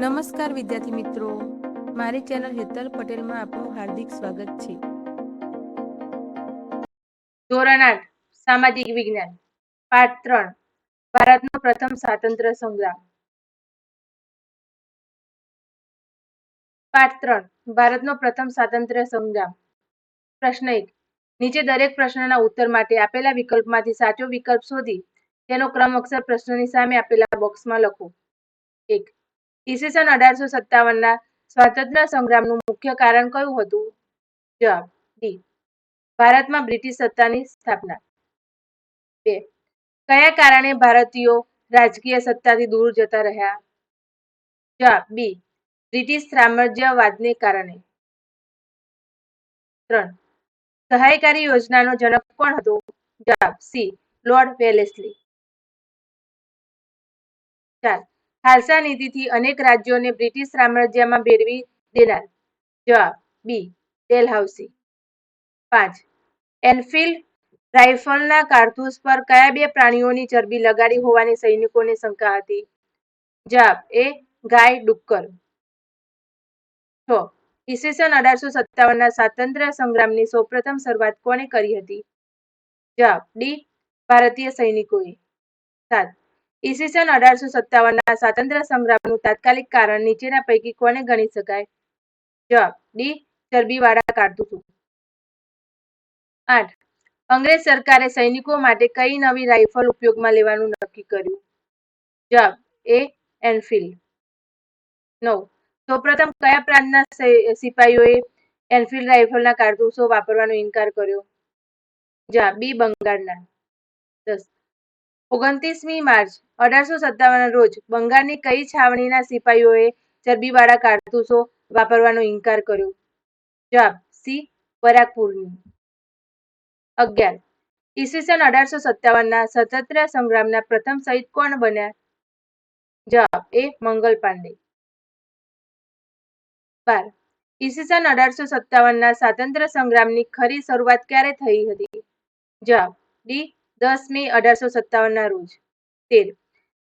નમસ્કાર વિદ્યાર્થી મિત્રો. મારી ચેનલ હેતલ પટેલમાં આપનું હાર્દિક સ્વાગત છે. ધોરણ આઠ, સામાજિક વિજ્ઞાન, પાઠ ત્રણ, ભારતનો પ્રથમ સ્વાતંત્ર્ય સંગ્રામ. પાઠ ત્રણ, ભારતનો પ્રથમ સ્વાતંત્ર્ય સંગ્રામ. પ્રશ્ન એક, નીચે દરેક પ્રશ્નના ઉત્તર માટે આપેલા વિકલ્પમાંથી સાચો વિકલ્પ શોધી તેનો ક્રમ અક્ષર પ્રશ્નની સામે આપેલા બોક્સમાં લખો. એક ઈસવીસન અઢારસો સત્તાવનના સ્વાતંત્ર્ય સંગ્રામનું મુખ્ય કારણ કયું હતું? જવાબ ડી. ભારતમાં બ્રિટિશ સત્તાની સ્થાપના. બે. કયા કારણે ભારતીયો રાજકીય સત્તાથી દૂર જતા રહ્યા? જવાબ બી. બ્રિટિશ સામ્રાજ્યવાદને કારણે. ત્રણ. સહાયકારી યોજનાનો જનક કોણ હતો? જવાબ સી. Lord Wellesley. ચાર. ખાલસા નીતિથી અનેક રાજ્યોને બ્રિટિશ સામ્રાજ્યમાં ભેળવી દેનાર. જવાબ બી ડેલહાઉસી પાંચ, એનફિલ્ડ રાઇફલના કારતૂસ પર કયા બે પ્રાણીઓની ચરબી લગાડી હોવાની સૈનિકોને શંકા હતી? જવાબ એ, ગાય ડુક્કર. છ, ઈસવીસન અઢારસો સત્તાવનના સ્વાતંત્ર્ય સંગ્રામની સૌપ્રથમ શરૂઆત કોણે કરી હતી? જવાબ ડી, ભારતીય સૈનિકોએ. સાત ઈસવીસન અઢારસો સત્તાવનના સ્વાતંત્ર્ય સંગ્રામનું તાત્કાલિક કારણ નીચેના પૈકી કોને ગણી શકાય? જવાબ, ડી, ચરબીવાળા કારતૂસો. આઠ, અંગ્રેજ સરકારે સૈનિકો માટે કઈ નવી રાઇફલ ઉપયોગમાં લેવાનું નક્કી કર્યું? જવાબ, એ, એનફિલ્ડ. નવ, સૌપ્રથમ કયા પ્રાંતના સિપાહીઓએ એનફિલ્ડ રાઇફલના કારતૂસો વાપરવાનો ઇનકાર કર્યો? જવાબ, બી, બંગાળના. દસ, ઓગણત્રીસમી માર્ચ અઢારસો સત્તાવન રોજ બંગાળની કઈ છાવણીના સિપાહીઓએ ચરબીવાળા કારતૂસો વાપરવાનો ઇનકાર કર્યો? જવાબ, સી બરાકપુરની અગિયાર. ઈસવીસન અઢારસો સત્તાવનના સ્વતંત્ર સંગ્રામના પ્રથમ શહીદ કોણ બન્યા? જવાબ, એ, મંગલ પાંડે. બાર. ઈસવીસન અઢારસો સત્તાવનના સ્વાતંત્ર્ય સંગ્રામની ખરી શરૂઆત ક્યારે થઈ હતી? જવાબ, ડી, દસ મે અઢારસો સત્તાવનના રોજ. તેર.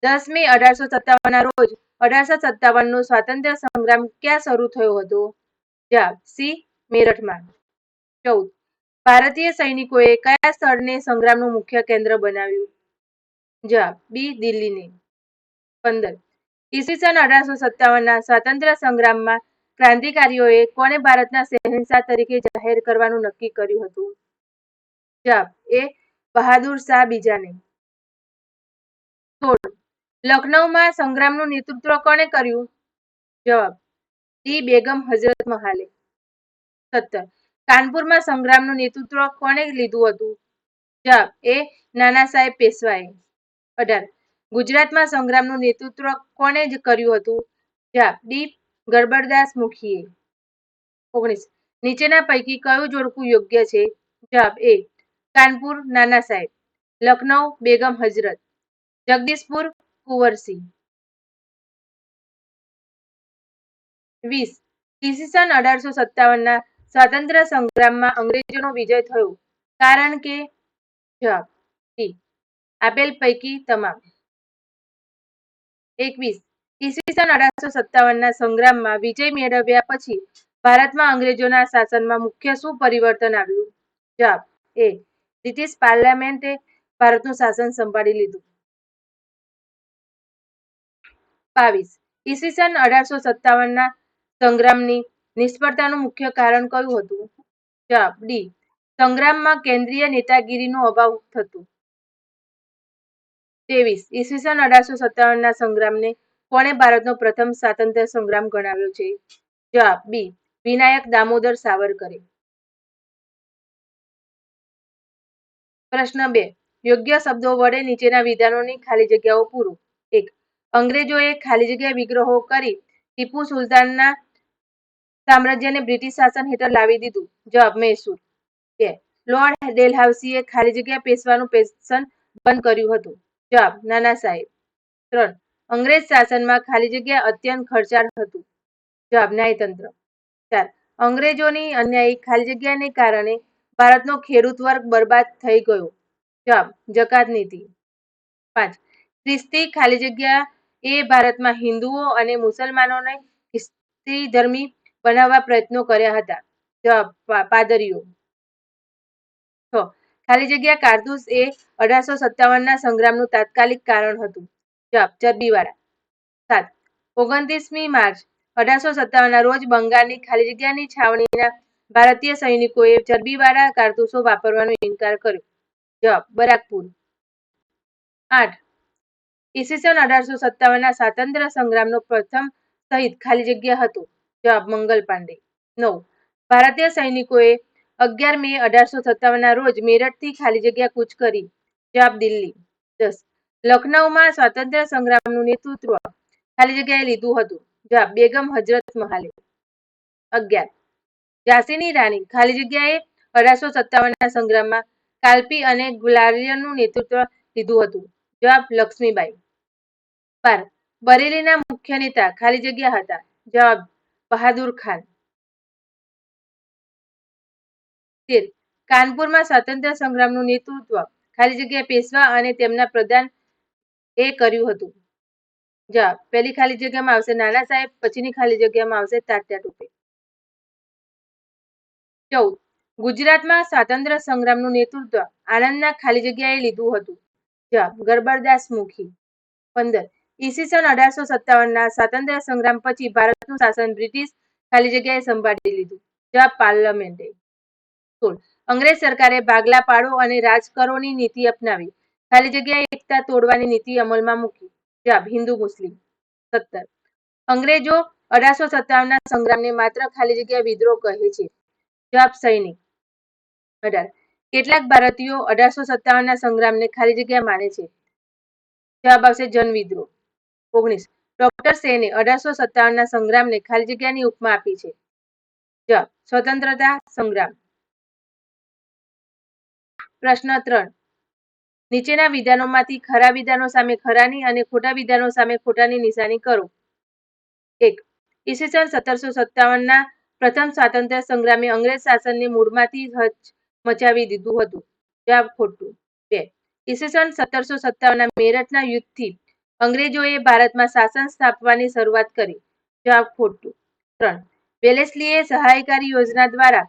દસ મે અઢારસો સત્તાવનના રોજ અઢારસો સત્તાવનનો સ્વાતંત્ર્ય સંગ્રામ ક્યાં શરૂ થયો હતો? જવાબ સી, મેરઠમાં. ચૌદ. ભારતીય સૈનિકોએ કયા સ્થળને સંગ્રામનું મુખ્ય કેન્દ્ર બનાવ્યું? જવાબ બી, દિલ્હીને. પંદર. ઈસવીસન અઢારસો સત્તાવનના સ્વાતંત્ર્ય સંગ્રામમાં ક્રાંતિકારીઓએ કોને ભારતના શહેનશાહ તરીકે જાહેર કરવાનું નક્કી કર્યું હતું? જવાબ એ, બહાદુર શાહ બીજાને. સોળ. લખનૌમાં સંગ્રામનું નેતૃત્વ કોણે કર્યું? જવાબ, ટી. બેગમ હજરત મહાલે. સત્તર, કાનપુરમાં સંગ્રામનું નેતૃત્વ કોણે લીધું હતું? જવાબ, એ નાના સાહેબ પેશવાએ. અઢાર, ગુજરાતમાં સંગ્રામનું નેતૃત્વ કોણે જ કર્યું હતું? જવાબ, ડી. ગરબરદાસ મુખીએ. ઓગણીસ, નીચેના પૈકી કયું જોડકું યોગ્ય છે? જવાબ, એ, કાનપુર નાના સાહેબ. લખનૌ બેગમ હજરત જગદીશપુર કુંવરસિંહ. વીસ. ઈસવીસન અઢારસો સત્તાવનના સ્વાતંત્ર્ય સંગ્રામમાં અંગ્રેજોનો વિજય થયો. કારણ કે જવાબ આપેલ પૈકી તમામ. એકવીસ. ઈસવીસન અઢારસો સત્તાવનના સંગ્રામમાં વિજય મેળવ્યા પછી ભારતમાં અંગ્રેજોના શાસનમાં મુખ્ય શું પરિવર્તન આવ્યું? જવાબ એ. બ્રિટિશ પાર્લામેન્ટે ભારતનું શાસન સંભાળી લીધું. બાવીસ. ઈસવીસન અઢારસો સત્તાવનના સંગ્રામની નિષ્ફળતાનું મુખ્ય કારણ કયું હતું? જવાબ ડી. સંગ્રામમાં કેન્દ્રીય નેતાગીરીનો અભાવ થતો. ત્રેવીસ. ઈસવીસન અઢારસો સત્તાવનના સંગ્રામને કોણે ભારતનો પ્રથમ સ્વાતંત્ર્ય સંગ્રામ ગણાવ્યો છે? જવાબ બી. વિનાયક દામોદર સાવરકરે. પ્રશ્ન બે. યોગ્ય શબ્દો વડે નીચેના વિધાનોની ખાલી જગ્યાઓ પૂરો. એક. અંગ્રેજોએ ખાલી જગ્યા વિગ્રહો કરી ટીપુ સુલતાનના સામ્રાજ્યને બ્રિટિશ શાસન હેઠળ લાવી દીધું. જવાબ મૈસૂર. બે લોર્ડ ડેલહાઉસીએ ખાલી જગ્યા પેશવાનું પેશન બંધ કર્યું હતું. જવાબ નાના સાહેબ. ત્રણ. અંગ્રેજ શાસનમાં ખાલી જગ્યા અત્યંત ખર્ચાળ હતું. જવાબ ન્યાયતંત્ર. ચાર. અંગ્રેજોની અન્યાયી ખાલી જગ્યાને કારણે ભારતનો ખેડૂત વર્ગ બરબાદ થઈ ગયો. જવાબ જકાત નીતિ. પાંચ. ખ્રિસ્તી ખાલી જગ્યા એ ભારતમાં હિન્દુઓ અને મુસલમાનોને ખ્રિસ્તી ધર્મી બનાવવા પ્રયત્નો કર્યા હતા. જવાબ પાદરીઓ. ખાલી જગ્યા કારતૂસ એ અઢારસો સત્તાવનના સંગ્રામનું તાત્કાલિક કારણ હતું. જવાબ, ચરબીવાળા. સાત. ઓગણત્રીસમી માર્ચ અઢારસો સત્તાવનના રોજ બંગાળની ખાલી જગ્યાની છાવણીના ભારતીય સૈનિકોએ ચરબીવાળા કારતૂસો વાપરવાનો ઇનકાર કર્યો. જવાબ, બરાકપુર. આઠ. ઈસવીસન અઢારસો સત્તાવનના સ્વાતંત્ર્ય સંગ્રામનો પ્રથમ શહીદ ખાલી જગ્યા હતો, જવાબ મંગલ પાંડે. નવ. ભારતીય સૈનિકોએ અગિયાર મે અઢારસો સત્તાવનના રોજ મેરઠથી ખાલી જગ્યા કૂચ કરી, જવાબ દિલ્હી. દસ. લખનૌમાં સ્વાતંત્ર્ય સંગ્રામનું નેતૃત્વ ખાલી જગ્યાએ લીધું હતું, જવાબ બેગમ હજરત મહાલે. અગિયાર. ઝાંસીની રાણી ખાલી જગ્યાએ અઢારસો સત્તાવનના સંગ્રામમાં કાલ્પી અને ગુલારિયરનું નેતૃત્વ લીધું હતું જવાબ લક્ષ્મીબાઈ. બાર બરેલીના મુખ્ય નેતા ખાલી જગ્યા હતા. જવાબ બહાદુર ખાન. તેર. કાનપુરમાં સ્વાતંત્ર્ય સંગ્રામનું નેતૃત્વ ખાલી જગ્યા પેશવા અને તેમના પ્રધાન એ કર્યું હતું. જવાબ, પહેલી ખાલી જગ્યામાં આવશે નાના સાહેબ, પછીની ખાલી જગ્યામાં આવશે તાત્યા ટોપે. ચૌદ. ગુજરાતમાં સ્વાતંત્ર્ય સંગ્રામનું નેતૃત્વ આણંદના ખાલી જગ્યાએ લીધું હતું. જવાબ ગરબરદાસ મુખી પંદર ઈસવીસન અઢારસો સત્તાવનના સ્વાતંત્ર્ય સંગ્રામ પછી ભારતનું શાસન બ્રિટિશ ખાલી જગ્યાએ સંભાળી લીધું. જવાબ, પાર્લામેન્ટે. સોળ, અંગ્રેજ સરકારે ભાગલા પાડો અને રાજ નીતિ અપનાવી. ખાલી જગ્યાએ એકતા તોડવાની નીતિ અમલમાં મૂકી. જવાબ, હિન્દુ મુસ્લિમ. સત્તર, અંગ્રેજો અઢારસો સત્તાવનના સંગ્રામને માત્ર ખાલી જગ્યા વિદ્રોહ કહે છે. જવાબ, સૈનિક. અઢાર કેટલાક ભારતીયો અઢારસો સત્તાવનના સંગ્રામને ખાલી જગ્યા માને છે. જવાબ આવશે જનવિદ્રોહ ઓગણીસ. ડોક્ટર સેને અઢારસો સત્તાવનના સંગ્રામને ખાલી જગ્યાની ઉપમા આપી છે. જવાબ, સ્વતંત્રતા સંગ્રામ. પ્રશ્ન ત્રણ. નીચેના વિધાનોમાંથી ખરા વિધાનો સામે ખરાની અને ખોટા વિધાનો સામે ખોટાની નિશાની કરો. એક. ઈસવીસન સત્તરસો સત્તાવનના પ્રથમ સ્વાતંત્ર્ય સંગ્રામે અંગ્રેજ શાસનને મૂળમાંથી મચાવી દીધું હતું. જવાબ ખોટું. બે. ઈસવીસન સત્તરસો સત્તાવનના મેરઠના યુદ્ધથી અંગ્રેજોએ ભારતમાં શાસન સ્થાપવાની શરૂઆત કરી. જવાબ ખોટું. ત્રણ. વેલેસ્લીએ સહાયકારી યોજના દ્વારા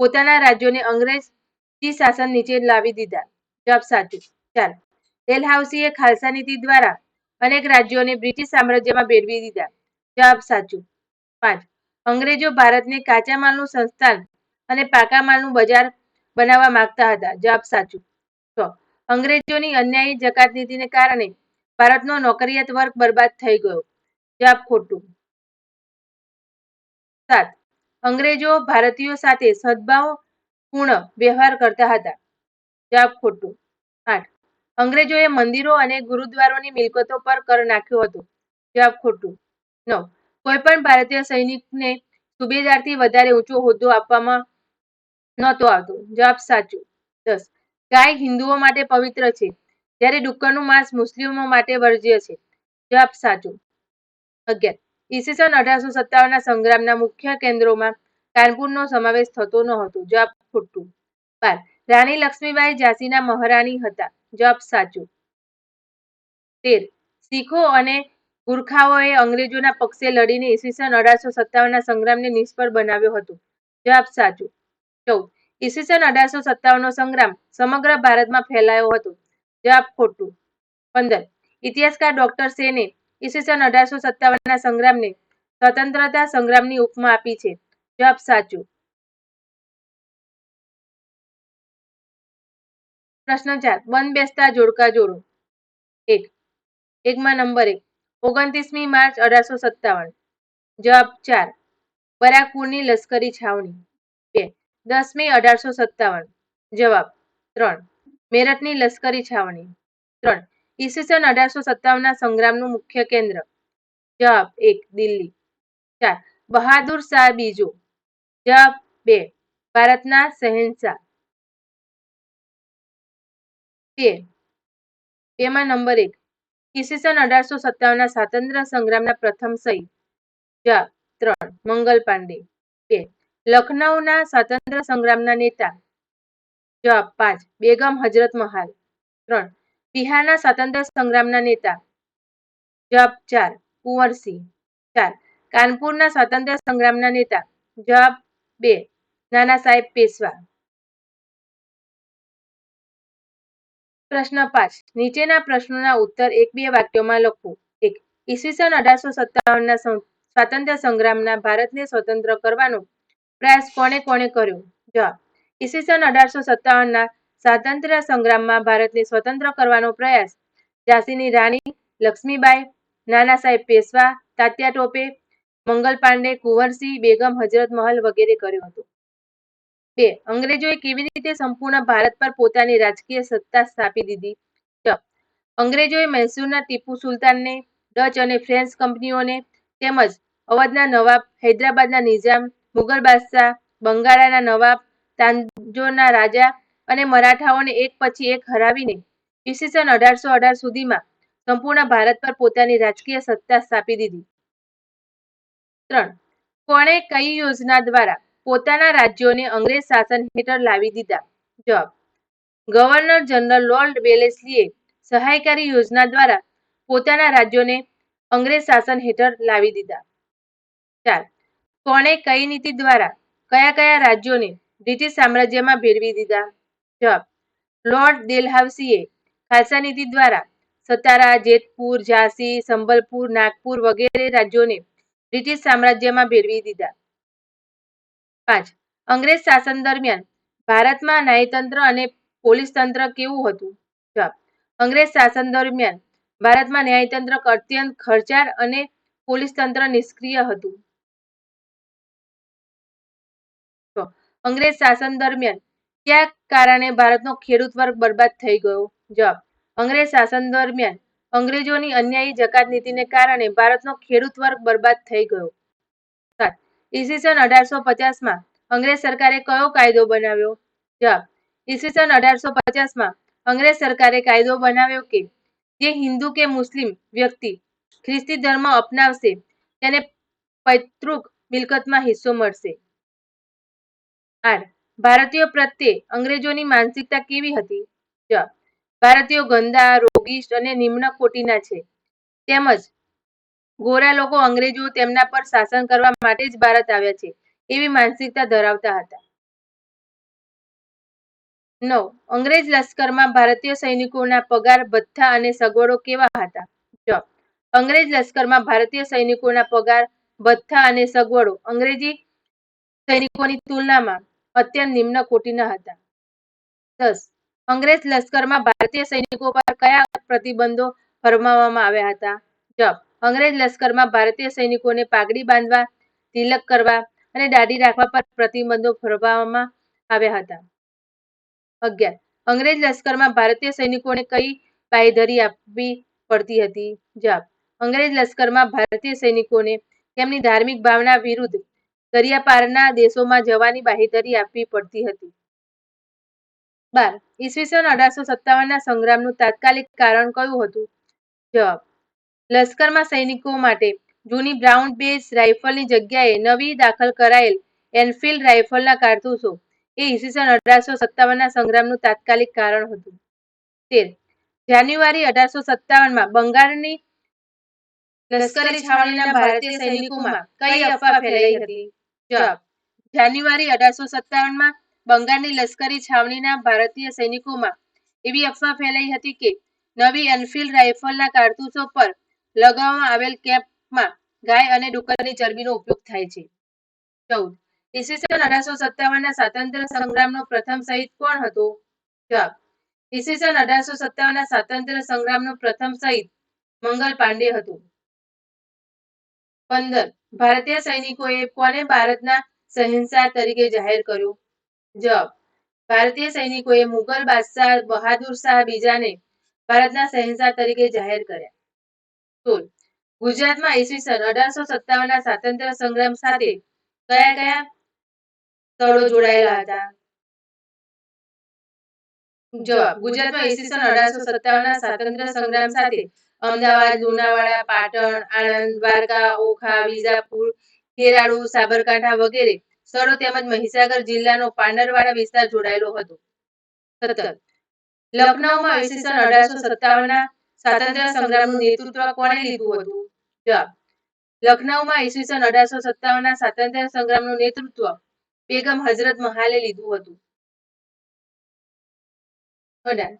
પોતાના રાજ્યોને અંગ્રેજી શાસન નીચે લાવી દીધા. જવાબ સાચું. ચાર. ડેલહાઉસીએ ખાલસા નીતિ દ્વારા અનેક રાજ્યોને બ્રિટિશ સામ્રાજ્યમાં ભેળવી દીધા. જવાબ સાચું. પાંચ. અંગ્રેજો ભારતને કાચા માલનું સંસ્થાન અને પાકા માલનું બજાર બનાવવા માંગતા હતા. જવાબ સાચું. છ અંગ્રેજોની અન્યાયી જકાત નીતિને કારણે ભારતનો નોકરિયાત વર્ગ બરબાદ થઈ ગયો. જવાબ ખોટું. સાત. અંગ્રેજો ભારતીયો સાથે સદભાવપૂર્ણ વ્યવહાર કરતા હતા. જવાબ ખોટું. આઠ. અંગ્રેજોએ મંદિરો અને ગુરુદ્વારોની મિલકતો પર કર નાખ્યો હતો. જવાબ ખોટું. નવ. કોઈ પણ ભારતીય સૈનિકને સુબેદારથી વધારે ઊંચો હોદ્દો આપવામાં નહોતો આવતો. જવાબ સાચું. દસ. ગાય હિન્દુઓ માટે પવિત્ર છે. જ્યારે ડુક્કરનું માંસ મુસ્લિમો માટે વર્જ્ય છે. જવાબ સાચું. અગિયાર. ઈસવીસન અઢારસો સત્તાવનના સંગ્રામના મુખ્ય કેન્દ્રોમાં કાનપુરનો સમાવેશ થતો ન હતો જવાબ ખોટું. બાર. રાણી લક્ષ્મીબાઈ ઝાંસીના મહારાણી હતા. જવાબ સાચું. તેર. શીખો અને ગુરખાઓએ અંગ્રેજોના પક્ષે લડીને ઈસવીસન અઢારસો સત્તાવનના સંગ્રામને નિષ્ફળ બનાવ્યો હતો. જવાબ સાચું. ચૌદ. ઈસવીસન અઢારસો સત્તાવનનો સંગ્રામ સમગ્ર ભારતમાં ફેલાયો હતો. જવાબ ખોટું. પંદર. ઇતિહાસકાર ડોક્ટર સેને ઈસવીસન અઢારસો સત્તાવનના સંગ્રામને સ્વતંત્રતા સંગ્રામની ઉપમા આપી છે. જવાબ સાચું. પ્રશ્ન ચાર. બંધ બેસતા જોડકા જોડો. એક. એકમાં નંબર એક. ઓગણત્રીસમી માર્ચ અઢારસો સત્તાવન. જવાબ ચાર. બરાકપુરની લશ્કરી છાવણી. દસ મે અઢારસો સત્તાવન. જવાબ, ત્રણ. મેરઠની લશ્કરી છાવણી. ત્રણ. ઈસવીસન, અઢારસો સત્તાવનના સંગ્રામનું મુખ્ય કેન્દ્ર. જવાબ, એક. દિલ્હી. ચાર. બહાદુર શાહ બીજો. જવાબ, બે. ભારતના શહેનશાહ. બે. બેમાં નંબર એક. ઈસવીસન, અઢારસો સત્તાવનના સ્વાતંત્ર્ય સંગ્રામના પ્રથમ સહી. જવાબ, ત્રણ. મંગલ પાંડે. બે. લખનૌના સ્વાતંત્ર્ય સંગ્રામના નેતા જવાબ પાંચ, બેગમ હજરત મહાલ. ત્રણ, બિહારના સ્વાતંત્ર્ય સંગ્રામના નેતા જવાબ ચાર કુંવરસિંહ ચાર, કાનપુરના સ્વાતંત્ર્ય સંગ્રામના નેતા જવાબ બે, નાના સાહેબ પેશવા. પ્રશ્ન પાંચ, નીચેના પ્રશ્નોના ઉત્તર એક બે વાક્યોમાં લખો. એક, ઈસવીસન અઢારસો સત્તાવનના સ્વાતંત્ર્ય સંગ્રામના ભારતને સ્વતંત્ર કરવાનો પ્રયાસ કોણે કોણે કર્યો? જવાબ, ઈસવીસન અઢારસો સત્તાવનના સ્વાતંત્ર્ય સંગ્રામમાં ભારતને સ્વતંત્ર કરવાનો પ્રયાસ. ઝાંસીની રાણી લક્ષ્મીબાઈ, નાના સાહેબ પેશવા, તાત્યા ટોપે, મંગલ પાંડે, કુંવરસિંહ, બેગમ હજરત મહલ વગેરે કર્યો હતો. બે, અંગ્રેજોએ કેવી રીતે સંપૂર્ણ ભારત પર પોતાની રાજકીય સત્તા સ્થાપી દીધી? જવાબ, અંગ્રેજોએ મૈસૂરના ટીપુ સુલતાનને, ડચ અને ફ્રેન્ચ કંપનીઓને તેમજ અવધના નવાબ હૈદરાબાદના નિઝામ મુગલ બાદશાહ, બંગાળાના નવાબ, તાંજોરના રાજા અને મરાઠાઓને એક પછી એક હરાવીને ઈસવીસન અઢારસો અઢાર સુધીમાં સંપૂર્ણ ભારત પર પોતાની રાજકીય સત્તા સ્થાપી દીધી. ત્રણ. કોણે કઈ યોજના દ્વારા પોતાના રાજ્યોને અંગ્રેજ શાસન હેઠળ લાવી દીધા? જવાબ. ગવર્નર જનરલ લોર્ડ વેલેસલીએ સહાયકારી યોજના દ્વારા પોતાના રાજ્યોને અંગ્રેજ શાસન હેઠળ લાવી દીધા. ચાર. કોણે કઈ નીતિ દ્વારા કયા કયા રાજ્યોને બ્રિટિશ સામ્રાજ્યમાં ભેળવી દીધા? જવાબ, લોર્ડ ડેલહાઉસીએ ખાલસા નીતિ દ્વારા સતારા, જેતપુર, ઝાંસી, સંબલપુર, નાગપુર વગેરે રાજ્યોને બ્રિટિશ સામ્રાજ્યમાં ભેળવી દીધા. પાંચ, અંગ્રેજ શાસન દરમિયાન ભારતમાં ન્યાયતંત્ર અને પોલીસ તંત્ર કેવું હતું? જવાબ, અંગ્રેજ શાસન દરમિયાન ભારતમાં ન્યાયતંત્ર અત્યંત ખર્ચાળ અને પોલીસ તંત્ર નિષ્ક્રિય હતું. અંગ્રેજ શાસન દરમિયાન ક્યાં કારણે ભારતનો ખેડૂત વર્ગ બરબાદ થઈ ગયો? જવાબ, અંગ્રેજ શાસન દરમિયાન અંગ્રેજોની અન્યાયી જકાત નીતિને કારણે ભારતનો ખેડૂત વર્ગ બરબાદ થઈ ગયો. સાત, ઈસવીસન અઢારસો પચાસમાં અંગ્રેજ સરકારે કયો કાયદો બનાવ્યો? જવાબ, ઈસવીસન અઢારસો પચાસમાં અંગ્રેજ સરકારે કાયદો બનાવ્યો કે જે હિન્દુ કે મુસ્લિમ વ્યક્તિ ખ્રિસ્તી ધર્મ અપનાવશે, તેને પૈતૃક મિલકતમાં હિસ્સો મળશે. આઠ ભારતીયો પ્રત્યે અંગ્રેજોની માનસિકતા કેવી હતી? જવાબ ભારતીયો ગંદા, રોગિષ્ટ અને નિમ્ન કોટીના છે. તેમજ ગોરા લોકો અંગ્રેજો તેમના પર શાસન કરવા માટે જ ભારત આવ્યા છે, એવી માનસિકતા ધરાવતા હતા. નવ. અંગ્રેજ લશ્કરમાં ભારતીય સૈનિકોના પગાર ભથ્થા અને સગવડો કેવા હતા? ચ અંગ્રેજ લશ્કરમાં ભારતીય સૈનિકોના પગાર ભથ્થા અને સગવડો અંગ્રેજી સૈનિકોની તુલનામાં અત્યંત નિમ્ન કોટીના હતા. દસ. અંગ્રેજ લશ્કરમાં ભારતીય સૈનિકો પર કયા પ્રતિબંધો ફરમાવવામાં આવ્યા હતા? જવાબ. અંગ્રેજ લશ્કરમાં ભારતીય સૈનિકોને પાઘડી બાંધવા, તિલક કરવા અને દાઢી રાખવા પર પ્રતિબંધો ફરમાવવામાં આવ્યા હતા. અગિયાર. અંગ્રેજ લશ્કરમાં ભારતીય સૈનિકોને કઈ બાંયધરી આપવી પડતી હતી? જવાબ. અંગ્રેજ લશ્કરમાં ભારતીય સૈનિકોને તેમની ધાર્મિક ભાવના વિરુદ્ધ દરિયાપારના દેશોમાં જવાની બાંહેધરી આપવી પડતી હતી. બાર, ઈસવીસન અઢારસો સત્તાવનના સંગ્રામનું તાત્કાલિક કારણ કયું હતું? જવાબ, લશ્કરમાં સૈનિકો માટે જૂની બ્રાઉન બેઝ રાઇફલની જગ્યાએ નવી દાખલ કરાયેલ એનફિલ્ડ રાઇફલના કારતૂસો એ ઈસવીસન અઢારસો સત્તાવનના સંગ્રામનું તાત્કાલિક કારણ હતું. તેર, જાન્યુઆરી અઢારસો સત્તાવનમાં બંગાળની લશ્કરી છાવણીના ભારતીય સૈનિકોમાં કઈ અફવા ફેલાઈ હતી? જવાબ જાન્યુઆરી અઢારસો સત્તાવનમાં બંગાળની લશ્કરી છાવણીના ભારતીય સૈનિકોમાં એવી અફવા ફેલાઈ હતી કે નવી એનફિલ્ડ રાઇફલના કારતૂસો પર લગાવવામાં આવેલ કેપમાં ગાય અને ડુક્કરની ચરબીનો ઉપયોગ થાય છે. ચૌદ. ઈસવીસન અઢારસો સત્તાવનના સ્વાતંત્ર્ય સંગ્રામનો પ્રથમ શહીદ કોણ હતો? જવાબ ઈસવીસન અઢારસો સત્તાવનના સ્વાતંત્ર્ય સંગ્રામનો પ્રથમ શહીદ મંગલ પાંડે હતું. પંદર. ભારતીય સૈનિકોએ કોને ભારતના સહિંસા તરીકે જાહેર કર્યું. જવાબ. ભારતીય સૈનિકોએ મુગલ બાદશાહ બહાદુર શાહ બીજાને ભારતના સહિંસા તરીકે જાહેર કર્યા. સોળ. ગુજરાતમાં ઈસવીસન અઢારસો સત્તાવનના સ્વાતંત્ર્ય સંગ્રામ સાથે કયા કયા સ્થળો જોડાયેલા હતા? જવાબ. ગુજરાતમાં ઈસવીસન અઢારસો સત્તાવનના સ્વાતંત્ર્ય સંગ્રામ સાથે અમદાવાદ લુણાવાડા પાટણ, આણંદ, દ્વારકા, ઓખા, વિજાપુર ખેરાળુ સાબરકાંઠા વગેરે સ્થળો તેમજ મહીસાગર જિલ્લાનો પાંડરવાડા વિસ્તાર જોડાયેલો હતો. લખનૌમાં વિશેષણ અઢારસો સત્તાવનના સ્વાતંત્ર્ય સંગ્રામનું નેતૃત્વ કોણે લીધું હતું? જવાબ. લખનૌમાં ઈસવીસન અઢારસો સત્તાવનના સ્વાતંત્ર્ય સંગ્રામનું નેતૃત્વ બેગમ હઝરત મહાલે લીધું હતું. અઢાર.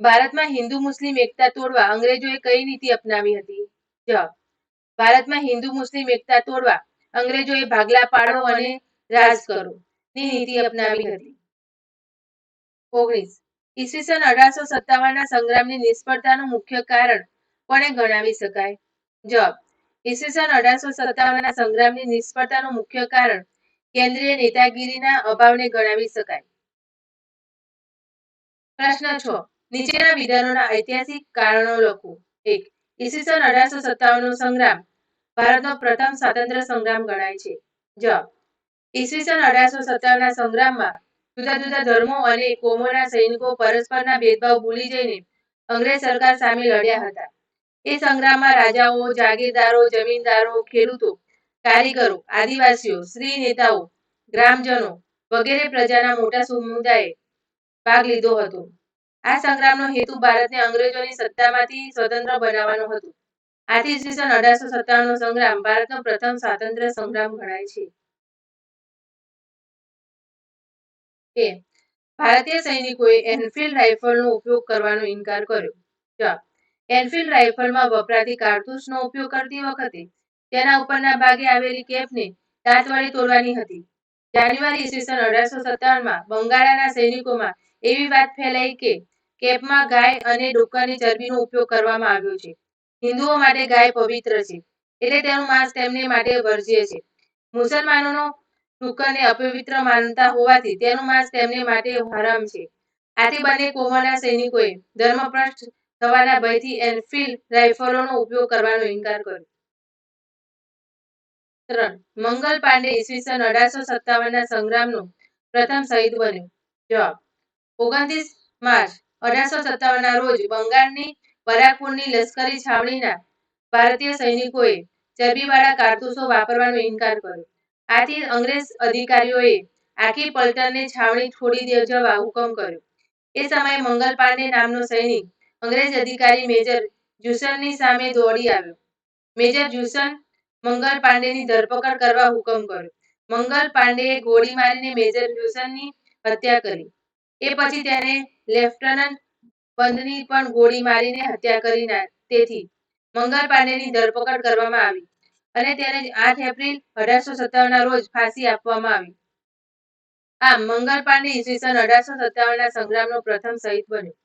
ભારતમાં હિન્દુ મુસ્લિમ એકતા તોડવા અંગ્રેજોએ કઈ નીતિ અપનાવી હતી? જ ભારતમાં હિન્દુ મુસ્લિમ એકતા તોડવા અંગ્રેજોએ ભાગલા પાડો અને રાજ કરો ની નીતિ અપનાવી હતી. ઓગણીસ, ઈસવીસન અઢારસો સત્તાવનના સંગ્રામની નિષ્ફળતાનું મુખ્ય કારણ કોને ગણાવી શકાય? જ ઈસવીસન અઢારસો સત્તાવનના સંગ્રામની નિષ્ફળતાનું મુખ્ય કારણ કેન્દ્રીય નેતાગીરીના અભાવને ગણાવી શકાય. પ્રશ્ન છ નીચેના વિધાનોના ઐતિહાસિક કારણો લખો. એક, ઈસવીસન અઢારસો સત્તાવનનો સંગ્રામ ભારતનો પ્રથમ સ્વાતંત્ર્ય સંગ્રામ ગણાય છે. જવાબ, ઈસવીસન અઢારસો સત્તાવનના સંગ્રામમાં જુદા જુદા ધર્મો અને કોમોના સૈનિકો પરસ્પરના ભેદભાવ ભૂલી જઈને અંગ્રેજ સરકાર સામે લડ્યા હતા. એ સંગ્રામમાં રાજાઓ, જાગીરદારો, જમીનદારો, ખેડૂતો, કારીગરો, આદિવાસીઓ, સ્ત્રી નેતાઓ, ગ્રામજનો વગેરે પ્રજાના મોટા સમુદાયે ભાગ લીધો હતો. આ સંગ્રામનો હેતુ ભારતને અંગ્રેજોની સત્તામાંથી સ્વતંત્ર બનાવવાનો હતો. આથી ઈસવીસન અઢારસો સત્તાવનનો સંગ્રામ ભારતનો પ્રથમ સ્વાતંત્ર્ય સંગ્રામ ગણાય છે. ભારતીય સૈનિકોએ એનફિલ્ડ રાઇફલનો ઉપયોગ કરવાનો ઇનકાર કર્યો. જવાબ. એનફિલ્ડ રાઇફલમાં વપરાતી કારતૂસનો ઉપયોગ કરતી વખતે તેના ઉપરના ભાગે આવેલી કેપને દાંત વડે તોડવાની હતી. જાન્યુઆરી ઈસવીસન અઢારસો સત્તાવનમાં બંગાળાના સૈનિકોમાં એવી વાત ફેલાઈ કે કેપમાં ગાય અને ડુક્કરની ચરબીનો ઉપયોગ કરવામાં આવ્યો છે. હિન્દુઓ માટે ગાય પવિત્ર છે, એટલે તેનું માંસ તેમને માટે વર્જ્ય છે. મુસલમાનોનો ડુક્કરને અપવિત્ર માનતા હોવાથી તેનું માંસ તેમને માટે હરામ છે. આથી બંને કોમોના સૈનિકોએ ધર્મભ્રષ્ટ થવાના ભયથી એનફિલ્ડ રાઇફલોનો ઉપયોગ કરવાનો ઇનકાર કર્યો. ત્રણ, મંગલ પાંડે ઈસવીસન અઢારસો સત્તાવનના સંગ્રામનો પ્રથમ શહીદ બન્યો. જવાબ, ઓગણત્રીસ માર્ચ અઢારસો સત્તાવનના રોજ બંગાળની બરાકપુરની લશ્કરી છાવણીના ભારતીય સૈનિકોએ ચરબીવાળા કારતૂસો વાપરવાનો ઇનકાર કર્યો. આથી અંગ્રેજ અધિકારીઓએ આખી પલટણને છાવણી છોડી જવા હુકમ કર્યો. એ સમયે મંગલ પાંડે નામનો સૈનિક અંગ્રેજ અધિકારી મેજર જુસનની સામે દોડી આવ્યો. મેજર જુસન મંગલ પાંડેની ધરપકડ કરવા હુકમ કર્યો. મંગલ પાંડેએ ગોળી મારીને મેજર જુસનની હત્યા કરી. એ પછી તેને લેફ્ટનન્ટ બંદની પણ ગોળી મારીને હત્યા કરી તેથી મંગલ પાંડેની ધરપકડ કરવામાં આવી અને તેને આઠ એપ્રિલ અઢારસો સત્તાવનના રોજ ફાંસી આપવામાં આવી. આમ, મંગલ પાંડે ઈસવીસન અઢારસો સત્તાવનના સંગ્રામનો પ્રથમ શહીદ બન્યો.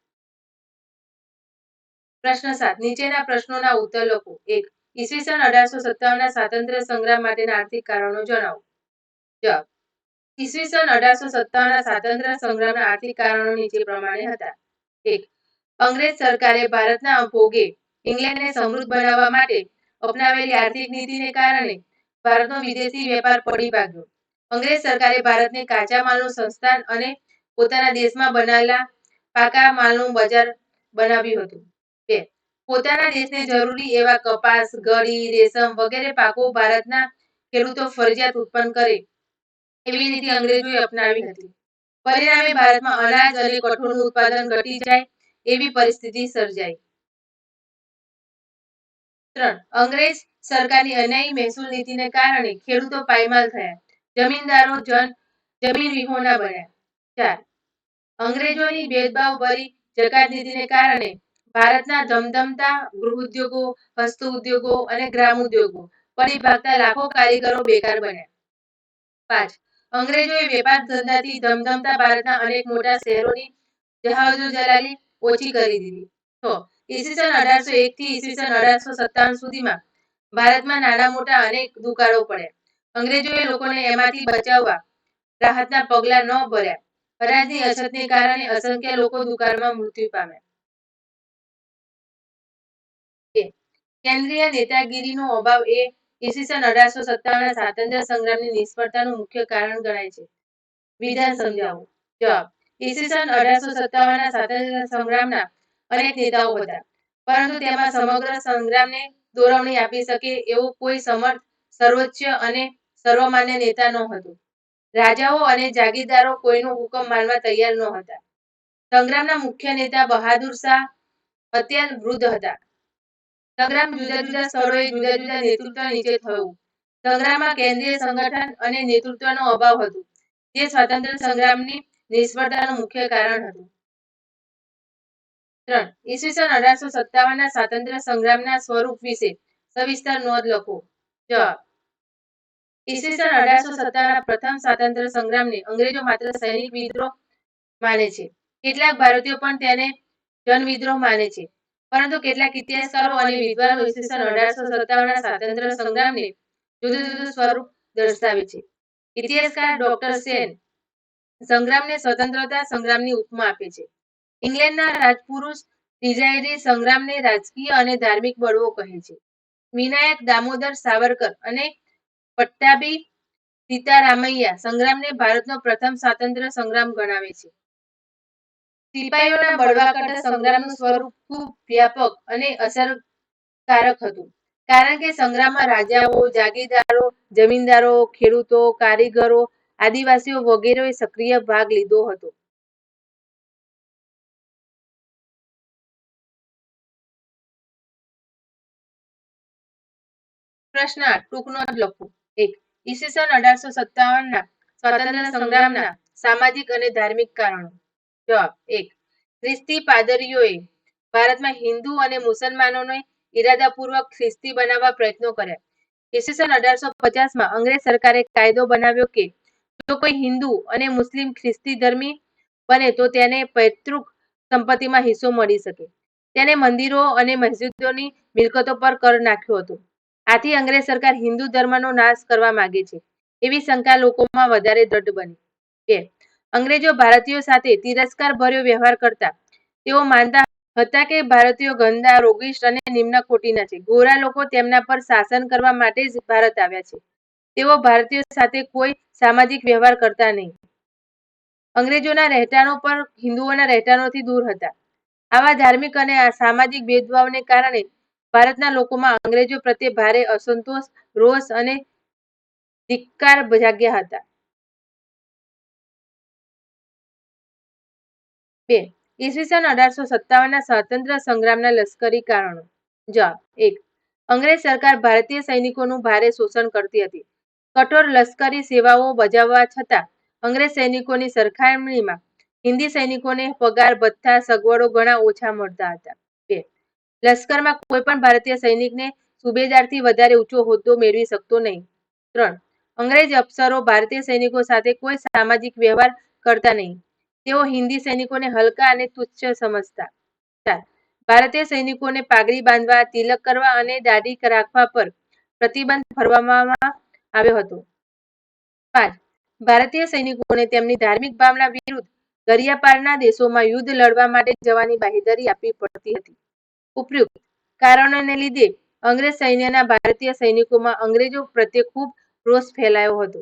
પ્રશ્ન સાત, નીચેના પ્રશ્નોના ઉત્તર લખો. એક, ઈસવીસન અઢારસો સત્તાવનના સ્વાતંત્ર્ય સંગ્રામ માટેના આર્થિક કારણો જણાવો. જવાબ ઈસવીસન અઢારસો સત્તાવનના સ્વાતંત્ર્ય સંગ્રામના આર્થિક કારણો નીચે પ્રમાણે હતા. એક, અંગ્રેજ સરકારે ભારતના ભોગે ઇંગ્લેન્ડને સમૃદ્ધ બનાવવા માટે અપનાવેલી આર્થિક નીતિને કારણે ભારતનો વિદેશી વેપાર પડી ભાગ્યો. અંગ્રેજ સરકારે ભારતને કાચા માલનું સંસ્થાન અને પોતાના દેશમાં બનાવેલા પાકા માલનું બજાર બનાવ્યું હતું. બે, પોતાના દેશને જરૂરી એવા કપાસ, ઘડી, રેશમ વગેરે પાકો ભારતના ખેડૂતો ફરજિયાત ઉત્પન્ન કરે એવી નીતિ અંગ્રેજોએ અપનાવી હતી. પરિણામે ભારતમાં અનાજ અને કઠોળનું ઉત્પાદન ઘટી જાય એવી પરિસ્થિતિ સર્જાઈ. ત્રણ, અંગ્રેજ સરકારની અન્યાયી મહેસૂલ નીતિને કારણે ખેડૂતો પાયમાલ થયા. જમીનદારો, જન, જમીન વિહોણા બન્યા. ચાર, અંગ્રેજોની ભેદભાવ ભરી જકાત નીતિને કારણે ભારતના ધમધમતા ગૃહ ઉદ્યોગો હસ્ત ઉદ્યોગો અને ગ્રામ ઉદ્યોગો પડી ભાગતા લાખો કારીગરો બેકાર બન્યા. પાંચ અંગ્રેજોએ વેપાર ધંધાથી ધમધમતા ભારતના અનેક મોટા શહેરોની જહાજો જલાલી ઓછી કરી દીધી. તો ઈસવીસન અઢારસો એક થી ઈસવીસન અઢારસો સત્તાવન સુધીમાં ભારતમાં નાના મોટા અનેક દુકાળો પડ્યા. અંગ્રેજોએ લોકોને એમાંથી બચાવવા રાહતના પગલાં ન ભર્યા. અનાજની અછતને કારણે અસંખ્ય લોકો દુકાળમાં મૃત્યુ પામ્યા. કેન્દ્રીય નેતાગીરીનો અભાવ એ ઈસવીસન અઢારસો સત્તાવનના સ્વાતંત્ર્ય સંગ્રામની નિષ્ફળતાનું મુખ્ય કારણ ગણાય છે. વિધાન સમજાવો જવાબ. ઈસવીસન અઢારસો સત્તાવનના સ્વાતંત્ર્ય સંગ્રામના અનેક નેતાઓ હતા. પરંતુ તેમાં સમગ્ર સંગ્રામને દોરવણી આપી શકે એવો કોઈ સમર્થ, સર્વોચ્ચ અને સર્વમાન્ય નેતા ન હતો રાજાઓ અને જાગીરદારો કોઈનો હુકમ માનવા તૈયાર ન હતા સંગ્રામના મુખ્ય નેતા બહાદુર શાહ અત્યંત વૃદ્ધ હતા. સંગ્રામ જુદા જુદા સ્થળોએ જુદા જુદા નેતૃત્વ નીચે થયું. સંગ્રામમાં કેન્દ્રીય સંગઠન અને નેતૃત્વનો અભાવ હતો. જે સ્વાતંત્ર્ય સંગ્રામની નિષ્ફળતાનું મુખ્ય કારણ હતું. ત્રણ. ઈસવીસન અઢારસો સત્તાવનના સ્વાતંત્ર્ય સંગ્રામના સ્વરૂપ વિશે સવિસ્તર નોંધ લખો. જવાબ. ઈસવીસન અઢારસો સત્તાવનના પ્રથમ સ્વાતંત્ર્ય સંગ્રામને અંગ્રેજો માત્ર સૈનિક વિદ્રોહ માને છે. કેટલાક ભારતીયો પણ તેને જનવિદ્રોહ માને છે. પરંતુ કેટલાક ઇતિહાસકારો અને વિદ્વાનો ઈસવીસન અઢારસો સત્તાવનના સ્વાતંત્ર્ય સંગ્રામને જુદું જુદું સ્વરૂપ દર્શાવે છે. ઇતિહાસકાર ડોક્ટર સેન સંગ્રામને સ્વતંત્રતા સંગ્રામની ઉપમા આપે છે. ઇંગ્લેન્ડના રાજપુરુષ ડિઝાયરી સંગ્રામને રાજકીય અને ધાર્મિક બળવો કહે છે. વિનાયક દામોદર સાવરકર અને પટ્ટાભી સીતારામૈયા સંગ્રામને ભારતનો પ્રથમ સ્વાતંત્ર્ય સંગ્રામ ગણાવે છે. સિપાહીઓના બળવાખોર સંગ્રામનું સ્વરૂપ ખૂબ વ્યાપક અને અસરકારક હતું. કારણ કે સંગ્રામમાં રાજાઓ, જાગીરદારો, જમીનદારો, ખેડૂતો, કારીગરો, આદિવાસીઓ વગેરેએ સક્રિય ભાગ લીધો હતો. પ્રશ્ન ટૂંકનો જ લખો. એક, ઈસવીસન અઢારસો સત્તાવનના સ્વાતંત્ર્ય સંગ્રામના સામાજિક અને ધાર્મિક કારણો. જવાબ એક. ખ્રિસ્તી પાદરીઓએ ભારતમાં હિન્દુ અને મુસલમાનોને ઇરાદાપૂર્વક ખ્રિસ્તી બનાવવા પ્રયત્નો કર્યા. ઈસવીસન અઢારસો પચાસમાં અંગ્રેજ સરકારે કાયદો બનાવ્યો કે જો કોઈ હિન્દુ અને મુસ્લિમ ખ્રિસ્તી ધર્મી બને તો તેને પૈતૃક સંપત્તિમાં હિસ્સો મળી શકે. તેને મંદિરો અને મસ્જિદોની મિલકતો પર કર નાખ્યો હતો. આથી અંગ્રેજ સરકાર હિન્દુ ધર્મનો નાશ કરવા માગે છે. એવી શંકા લોકોમાં વધારે દ્રઢ બની. બે. અંગ્રેજો ભારતીયો સાથે તિરસ્કાર ભર્યો વ્યવહાર કરતા. તેઓ માનતા હતા કે ભારતીયો ગંદા, રોગિષ્ટ અને નિમ્ન કોટીના છે ગોરા લોકો તેમના પર શાસન કરવા માટે જ ભારત આવ્યા છે. તેઓ ભારતીયો સાથે કોઈ સામાજિક વ્યવહાર કરતા નહીં. અંગ્રેજોના રહેઠાણો પર હિન્દુઓના રહેઠાણોથી દૂર હતા. આવા ધાર્મિક અને સામાજિક ભેદભાવને કારણે ભારતના લોકોમાં અંગ્રેજો પ્રત્યે ભારે અસંતોષ, રોષ અને ધિક્કાર જાગ્યા હતા. બે. ઈસવીસન અઢારસો સત્તાવનના સ્વાતંત્ર્ય સંગ્રામના લશ્કરી કારણો. જવાબ, એક. અંગ્રેજ સરકાર ભારતીય સૈનિકોનું ભારે શોષણ કરતી હતી. કઠોર લશ્કરી સેવાઓ બજાવવા છતાં અંગ્રેજ સૈનિકોની સરખામણીમાં હિન્દી સૈનિકોને પગાર, ભથ્થા, સગવડો ઘણા ઓછા મળતા હતા. બે. લશ્કરમાં કોઈ પણ ભારતીય સૈનિકને સુબેદારથી વધારે ઊંચો હોદ્દો મેળવી શકતો નહીં. ત્રણ. અંગ્રેજ અફસરો ભારતીય સૈનિકો સાથે કોઈ સામાજિક વ્યવહાર કરતા નહીં. તેઓ હિન્દી સૈનિકોને હલકા અને તુચ્છ સમજતા. ચાર, ભારતીય સૈનિકોને પાઘડી બાંધવા, તિલક કરવા અને દાઢી રાખવા પર પ્રતિબંધ ફરવામાં આવ્યો હતો. પાંચ, ભારતીય સૈનિકોને તેમની ધાર્મિક ભાવના વિરુદ્ધ દરિયાપારના દેશોમાં યુદ્ધ લડવા માટે જવાની બાહેધરી આપવી પડતી હતી. ઉપયુક્ત કારણોને લીધે અંગ્રેજ સૈન્યના ભારતીય સૈનિકોમાં અંગ્રેજો પ્રત્યે ખૂબ રોષ ફેલાયો હતો.